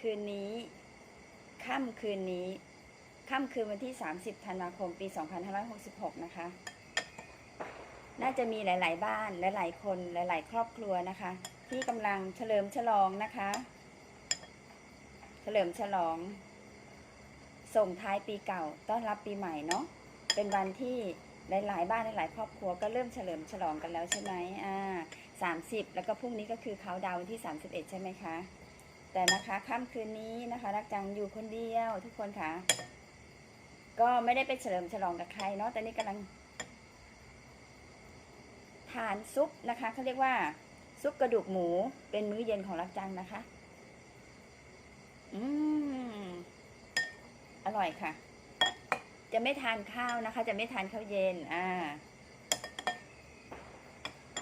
คืนนี้ ค่ำคืนนี้ ค่ำคืนวันที่ 30 ธันวาคม ปี 2566 นะคะ น่าจะมีหลาย ๆ บ้าน หลาย ๆ คน หลาย ๆ ครอบครัวนะคะ ที่กำลังเฉลิมฉลองนะคะ เฉลิมฉลอง ส่งท้ายปีเก่า ต้อนรับปีใหม่เนาะ เป็นวันที่หลาย ๆ บ้านหลาย ๆ ครอบครัวก็เริ่มเฉลิมฉลองกันแล้วใช่ไหมอ่าสามสิบแล้วก็พรุ่งนี้ก็คือเขาดาวน์วันที่31ใช่ไหมคะ แต่นะคะค่ำคืนนี้นะคะ รักจังอยู่คนเดียวทุกคนค่ะ ก็ไม่ได้ไปเฉลิมฉลองกับใครเนาะแต่นี่กำลังทานซุปนะคะเขาเรียกว่า ซุปกระดูกหมูเป็นมื้อเย็นของรักจังนะคะ อืมอร่อยค่ะ จะไม่ทานข้าวนะคะ จะไม่ทานข้าวเย็น อ่า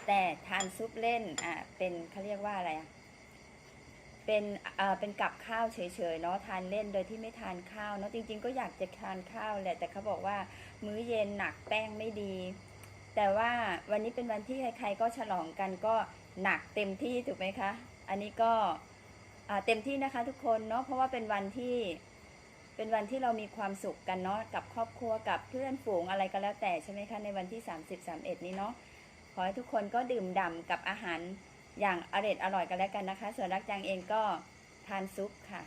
แต่ทานซุปเล่น อ่าเป็นเขาเรียกว่าอะไรอะ เป็นอ่าเป็นกับข้าวเฉยๆเนาะทานเล่นโดยที่ไม่ทานข้าวเนาะจริง ๆ ก็อยากจะทานข้าวแหละแต่เขาบอกว่ามื้อเย็นหนักแป้งไม่ดี แต่ว่าวันนี้เป็นวันที่ใครๆก็ฉลองกันก็หนักเต็มที่ถูกไหมคะ อันนี้ก็อ่าเต็มที่นะคะทุกคนเนาะเพราะว่าเป็นวันที่เป็นวันที่เรามีความสุขกันเนาะกับครอบครัวกับเพื่อนฝูงอะไรก็แล้วแต่ใช่ไหมคะในวันที่ 30 31 นี้เนาะขอให้ทุกคนก็ดื่มด่ำกับอาหาร อย่างอร่อยอร่อยกันแล้วกันนะคะ ส่วนรักจังเองก็ทานซุปค่ะ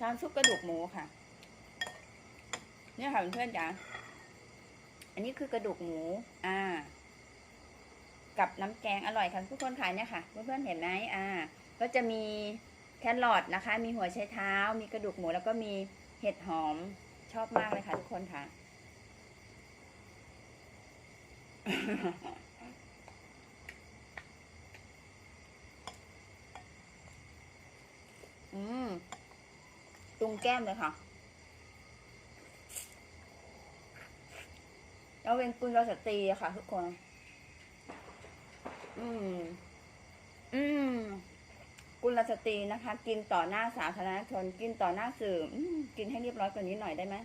ทานซุปกระดูกหมูค่ะ เนี่ยค่ะเพื่อนๆจ๋าอันนี้คือกระดูกหมู อ่า กับน้ำแกงอร่อยค่ะทุกคนขายเนี่ยค่ะ เพื่อนๆเห็นไหมอ่า ก็จะมีแครอทนะคะ มีหัวไชเท้า มีกระดูกหมูแล้วก็มีเห็ดหอมชอบมากเลยค่ะทุกคนค่ะ อืมตรง แก้มเลยค่ะเราเป็นกุลสตรีอะค่ะ ทุกคน อืม อืม กุลสตรีนะคะ กินต่อหน้าสาธารณชน กินต่อหน้าสื่ออมกินให้เรียบร้อยกว่านี้หน่อยได้ไหม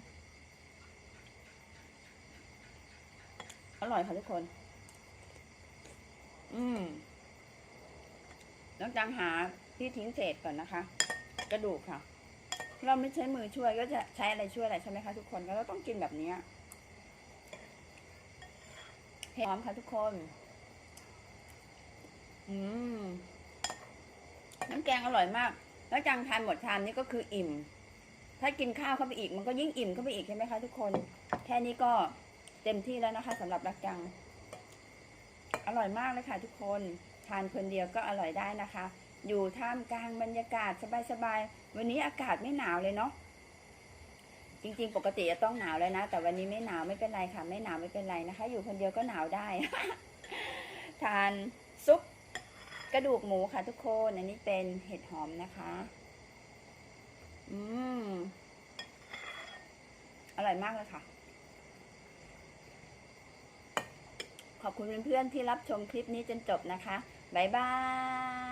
อร่อยค่ะทุกคน อืมน้องจังหาที่ทิ้งเศษก่อนนะคะ กระดูกค่ะ เราไม่ใช้มือช่วยก็จะใช้อะไรช่วยอะไรใช่ไหมคะทุกคนก็ต้องกินแบบนี้เห็ดหอมค่ะทุกคน อืม น้ำแกงอร่อยมาก แล้วจังทานหมดชามนี้ก็คืออิ่ม ถ้ากินข้าวเข้าไปอีก มันก็ยิ่งอิ่มเข้าไปอีกใช่ไหมคะทุกคน แค่นี้ก็เต็มที่แล้วนะคะสำหรับรักจัง อร่อยมากเลยค่ะทุกคน ทานคนเดียวก็อร่อยได้นะคะ อยู่ท่ามกลางบรรยากาศสบายๆ วันนี้อากาศไม่หนาวเลยเนาะ จริงๆ ปกติจะต้องหนาวแล้วนะ แต่วันนี้ไม่หนาวไม่เป็นไรค่ะ ไม่หนาวไม่เป็นไรนะคะ อยู่คนเดียวก็หนาวได้ ทานซุปกระดูกหมูค่ะทุกคน อันนี้เป็นเห็ดหอมนะคะ อืม อร่อยมากเลยค่ะ ขอบคุณเพื่อนๆที่รับชมคลิปนี้จนจบนะคะบายบาย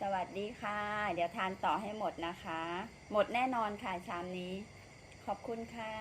สวัสดีค่ะ เดี๋ยวทานต่อให้หมดนะคะ หมดแน่นอนค่ะชามนี้ ขอบคุณค่ะ